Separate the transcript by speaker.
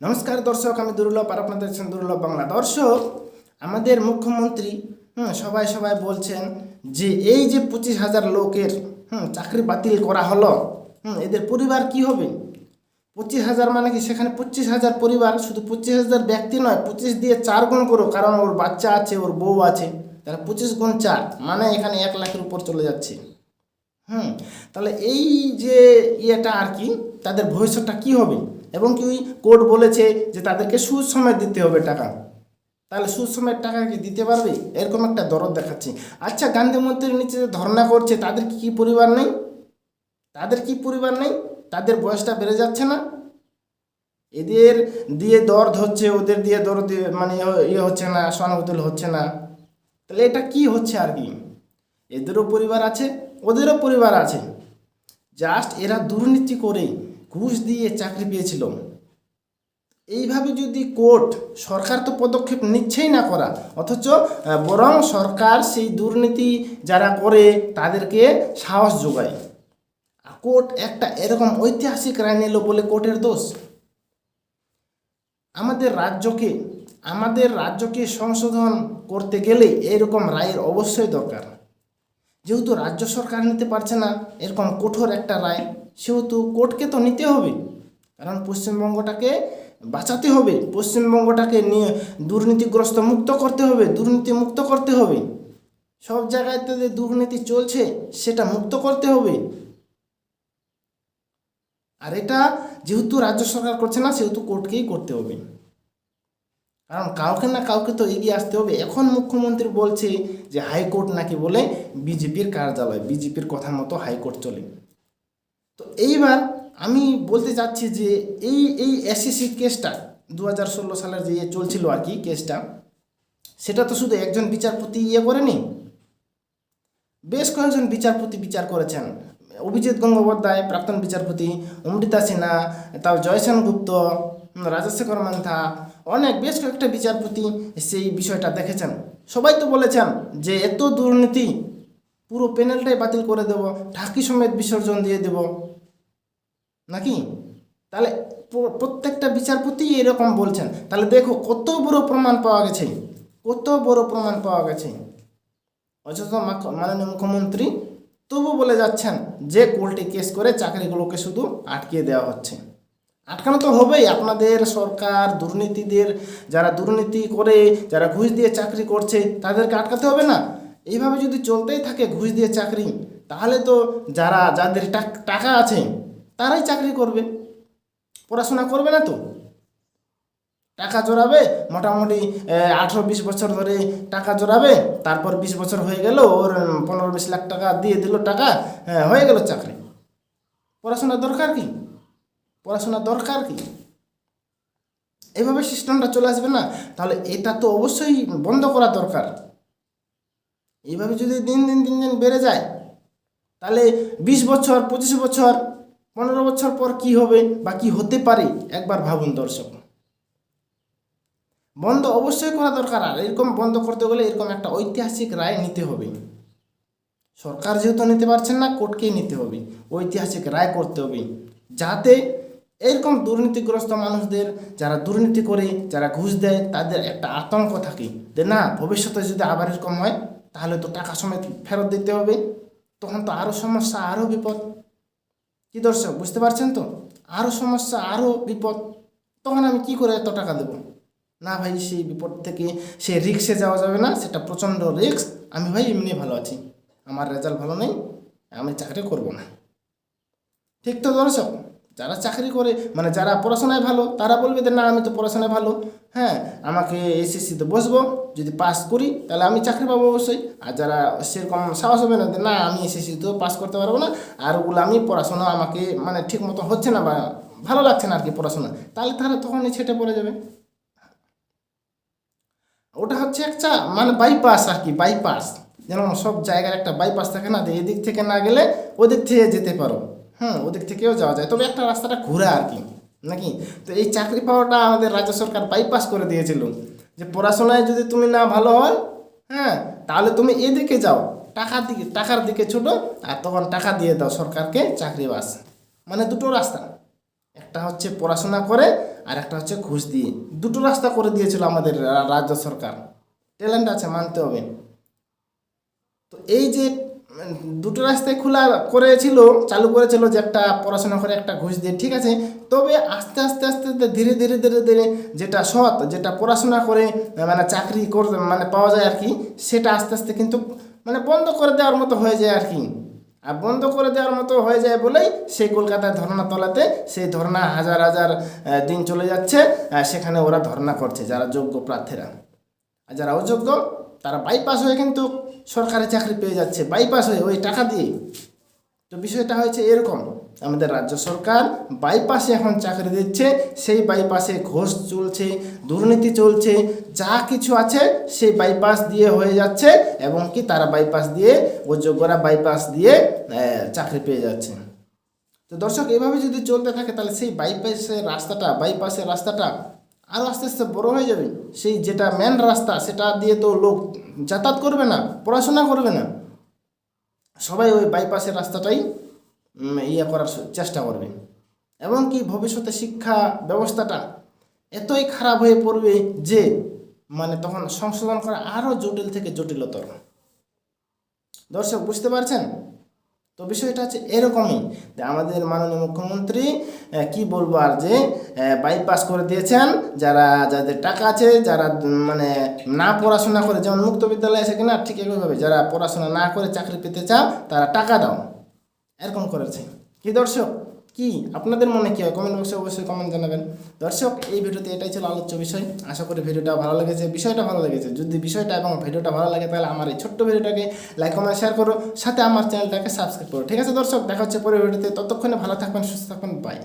Speaker 1: নমস্কার দর্শক, আমি দুর্লভ আর আপনাদের দেখছেন দুর্লভ বাংলা। দর্শক, আমাদের মুখ্যমন্ত্রী, হুম, সবাই সবাই বলছেন যে এই যে পঁচিশ হাজার লোকের, হুম, চাকরি বাতিল করা হলো, হুম, এদের পরিবার কি হবে? পঁচিশ হাজার মানে কি? সেখানে পঁচিশ হাজার পরিবার, শুধু পঁচিশ হাজার ব্যক্তি নয়, পঁচিশ দিয়ে চার গুণ করো কারণ ওর বাচ্চা আছে, ওর বউ আছে, তাহলে পঁচিশ গুণ চার মানে এখানে এক লাখের উপর চলে যাচ্ছে। হুম, তাহলে এই যে ইয়েটা আর কি, তাদের ভবিষ্যৎটা কি হবে? এবং কি কোর্ট বলেছে যে তাদেরকে সুদ সময় দিতে হবে টাকা। তাহলে সুদ সময়ের টাকা কি দিতে পারবে? এরকম একটা দরদ দেখাচ্ছে। আচ্ছা গান্ধী মন্দিরের নিচে যে ধর্ণা করছে, তাদের কি পরিবার নেই? তাদের কি পরিবার নেই? তাদের বয়সটা বেড়ে যাচ্ছে না? এদের দিয়ে দর্দ হচ্ছে, ওদের দিয়ে দরদ মানে ইয়ে হচ্ছে না, সহানুভূতি হচ্ছে না। তাহলে এটা কি হচ্ছে আর কি? এদেরও পরিবার আছে, ওদেরও পরিবার আছে। জাস্ট এরা দুর্নীতি করে ঘুষ দিয়ে চাকরি পেয়েছিল এইভাবে যদি কোর্ট সরকার তো পদক্ষেপ নিচ্ছেই না করা, অথচ বরং সরকার সেই দুর্নীতি যারা করে তাদেরকে সাহস যোগায়। কোর্ট একটা এরকম ঐতিহাসিক রায় নিল বলে কোর্টের দোষ। আমাদের রাজ্যকে আমাদের রাজ্যকে সংশোধন করতে গেলে এরকম রায়ের অবশ্যই দরকার। যেহেতু রাজ্য সরকার নিতে পারছে না, এরকম কঠোর একটা রায়। সেহেতু কোর্টকে তো নিতে হবে। কারণ পশ্চিমবঙ্গটাকে বাঁচাতে হবে। পশ্চিমবঙ্গটাকে নিয়ে দুর্নীতিগ্রস্ত মুক্ত করতে হবে, দুর্নীতি মুক্ত করতে হবে। সব জায়গাতে যে দুর্নীতি চলছে, সেটা মুক্ত করতে হবে। আর এটা যেহেতু রাজ্য সরকার করছে না, সেহেতু কোর্টকেই করতে হবে। কারণ কাউকে না কাউকে তো এগিয়ে আসতে হবে। এখন মুখ্যমন্ত্রী বলছে যে হাইকোর্ট নাকি বলে বিজেপির কার্যালয়, বিজেপির কথা মতো হাইকোর্ট চলে। তো এইবার আমি বলতে চাচ্ছি যে এই এই এসএসসি কেসটা দু হাজার ষোলো সালের যে চলছিল আর কি কেসটা সেটা তো শুধু একজন বিচারপতি ইয়ে করেনি, বেশ কয়েকজন বিচারপতি বিচার করেছেন। অভিজিৎ গঙ্গোপাধ্যায়, প্রাক্তন বিচারপতি, অমৃতা সিনহা তারপর জয়সেন গুপ্ত রাজশেখর মান্থা, অনেক, বেশ কয়েকটা বিচারপতি সেই বিষয়টা দেখেছেন। সবাই তো বলেছেন যে এত দুর্নীতি, পুরো প্যানেলটাই বাতিল করে দেব, ঢাকি সমেত বিসর্জন দিয়ে দেব। নাকি? তাহলে প্রত্যেকটা বিচারপতি এরকম বলছেন। তাহলে দেখো, কত বড় প্রমাণ পাওয়া গেছে। কত বড় প্রমাণ পাওয়া গেছে। অথচ মাননীয় মুখ্যমন্ত্রী তবু বলে যাচ্ছেন যে কোর্টে কেস করে চাকরিগুলোকে শুধু আটকিয়ে দেওয়া হচ্ছে। আটকানো তো হবেই। আপনাদের সরকার, দুর্নীতিদের, যারা দুর্নীতি করে, যারা ঘুষ দিয়ে চাকরি করছে, তাদেরকে আটকাতে হবে না। এইভাবে যদি চলতেই থাকে ঘুষ দিয়ে চাকরি, তাহলে তো যারা, যাদের টাকা আছে তারাই চাকরি করবে। পড়াশোনা করবে না তো। টাকা জোড়াবে মোটামুটি আঠেরো বিশ বছর ধরে টাকা জোড়াবে তারপর বিশ বছর হয়ে গেল ওর পনেরো বিশ লাখ টাকা দিয়ে দিল টাকা হ্যাঁ, হয়ে গেল চাকরি। পড়াশোনার দরকার কি? পড়াশোনা দরকার কি? এভাবে সিস্টেমটা চলে আসবে না। তাহলে এটা তো অবশ্যই বন্ধ করা দরকার। এইভাবে যদি দিন দিন দিন দিন বেড়ে যায় তাহলে বিশ বছর পঁচিশ বছর পনেরো বছর পর কি হবে বা কি হতে পারে, একবার ভাবুন দর্শক। বন্ধ অবশ্যই করা দরকার, আর এরকম বন্ধ করতে গেলে এরকম একটা ঐতিহাসিক রায় নিতে হবে। সরকার যেহেতু নিতে পারছেন না, কোর্টকেই নিতে হবে। ঐতিহাসিক রায় করতে হবে, যাতে এরকম দুর্নীতিগ্রস্ত মানুষদের, যারা দুর্নীতি করে, যারা ঘুষ দেয়, তাদের একটা আতঙ্ক থাকে যে না, ভবিষ্যতে যদি আবার এরকম হয়, তাহলে তো টাকা সমেত ফেরত দিতে হবে। তখন তো আরও সমস্যা আরও বিপদ। কি দর্শক, বুঝতে পারছেন তো? আরও সমস্যা আরও বিপদ, তখন আমি কি করে এত টাকা দেবো? না ভাই, সেই বিপদ থেকে সেই রিক্সে যাওয়া যাবে না, সেটা প্রচণ্ড রিক্স আমি ভাই এমনি ভালো আছি। আমার রেজাল্ট ভালো নেই, আমি চাকরি করব না। ঠিক তো দর্শক? যারা চাকরি করে মানে যারা পড়াশোনায় ভালো, তারা বলবে যে, না, আমি তো পড়াশোনায় ভালো। হ্যাঁ আমাকে এসএসসিতে বসবো, যদি পাস করি, তাহলে আমি চাকরি পাবো অবশ্যই। আর যারা সেরকম সাহস হবে না না, আমি এসএসসিতেও পাস করতে পারব না, আর ওগুলো আমি পড়াশোনা আমাকে মানে ঠিক মতো হচ্ছে না বা ভালো লাগছে না আর কি পড়াশোনা, তাহলে তারা তখনই ছেটে পড়ে যাবে। ওটা হচ্ছে একটা মানে বাইপাস আর কি বাইপাস যেমন সব জায়গার একটা বাইপাস থাকে না, যে এদিক থেকে না গেলে ওদিক থেকে যেতে পারো। হুম ওদিক থেকেও যাওয়া যায়। তবে একটা রাস্তাটা ঘুরে আর কি, নাকি? তো এই চাকরি পাওয়াটা আমাদের রাজ্য সরকার বাইপাস করে দিয়েছিল যে পড়াশোনায় যদি তুমি না ভালো হয় হ্যাঁ তাহলে তুমি এদিকে যাও, টাকার দিকে টাকার দিকে ছোটো আর তখন টাকা দিয়ে দাও সরকারকে চাকরি বাস। মানে দুটো রাস্তা, একটা হচ্ছে পড়াশোনা করে আর একটা হচ্ছে ঘুষ দিয়ে। দুটো রাস্তা করে দিয়েছিল আমাদের রাজ্য সরকার। ট্যালেন্ট আছে, মানতে হবে। তো এই যে দুটো রাস্তায় খোলা করেছিল, চালু করেছিল যে একটা পড়াশোনা করে একটা ঘুষ দিয়ে, ঠিক আছে? তবে আস্তে আস্তে আস্তে আস্তে ধীরে ধীরে ধীরে ধীরে যেটা সৎ, যেটা পড়াশোনা করে মানে চাকরি কর মানে পাওয়া যায় আর কি, সেটা আস্তে আস্তে কিন্তু মানে বন্ধ করে দেওয়ার মতো হয়ে যায় আর কি। আর বন্ধ করে দেওয়ার মতো হয়ে যায় বলেই সেই কলকাতায় ধর্না তলাতে সেই ধর্না হাজার হাজার দিন চলে যাচ্ছে সেখানে ওরা ধর্না করছে, যারা যোগ্য প্রার্থীরা। আর যারা অযোগ্য, তারা বাইপাস হয়ে কিন্তু সরকারি চাকরি পেয়ে যাচ্ছে বাইপাস হয়ে, ওই টাকা দিয়ে। তো বিষয়টা হয়েছে এরকম, আমাদের রাজ্য সরকার বাইপাসে এখন চাকরি দিচ্ছে, সেই বাইপাসে ঘোষ চলছে, দুর্নীতি চলছে, যা কিছু আছে সেই বাইপাস দিয়ে হয়ে যাচ্ছে, এবং কি তারা বাইপাস দিয়ে অযোগ্যরা বাইপাস দিয়ে চাকরি পেয়ে যাচ্ছে। তো দর্শক, এভাবে যদি চলতে থাকে, তাহলে সেই বাইপাসের রাস্তাটা বাইপাসের রাস্তাটা আরও আস্তে আস্তে বড় হয়ে যাবে। সেই যেটা মেন রাস্তা, সেটা দিয়ে তো লোক যাতায়াত করবে না, পড়াশোনা করবে না। সবাই ওই বাইপাসের রাস্তাটাই ইয়ে করার চেষ্টা করবে। এবং কি ভবিষ্যতে শিক্ষা ব্যবস্থাটা এতই খারাপ হয়ে পড়বে যে মানে তখন সংশোধন করা আরও জটিল থেকে জটিলতর। দর্শক, বুঝতে পারছেন? তো বিষয়টা হচ্ছে এরকমই। আমাদের মাননীয় মুখ্যমন্ত্রী কি বলব আর যে বাইপাস করে দিয়েছেন, যারা, যাদের টাকা আছে, যারা মানে না পড়াশোনা করে, যেমন মুক্ত বিদ্যালয় আছে কিনা, ঠিক একইভাবে যারা পড়াশোনা না করে চাকরি পেতে চাও, তারা টাকা দাও। এরকম করেছে। কি দর্শক? কি? আপনাদের মনে কী হয়? কমেন্ট বক্সে অবশ্যই কমেন্ট জানাবেন। দর্শক, এই ভিডিওতে এটাই ছিল আলোচ্য বিষয়। আশা করি ভিডিওটা ভালো লেগেছে। বিষয়টা ভালো লেগেছে। যদি বিষয়টা এবং ভিডিওটা ভালো লাগে, তাহলে আমার এই ছোট্ট ভিডিওটাকে লাইক কমেন্ট শেয়ার করো। সাথে আমার চ্যানেলটাকে সাবস্ক্রাইব করো। ঠিক আছে দর্শক, দেখা হচ্ছে পরের ভিডিওতে। ততক্ষণে ভালো থাকবেন, সুস্থ থাকবেন। বাই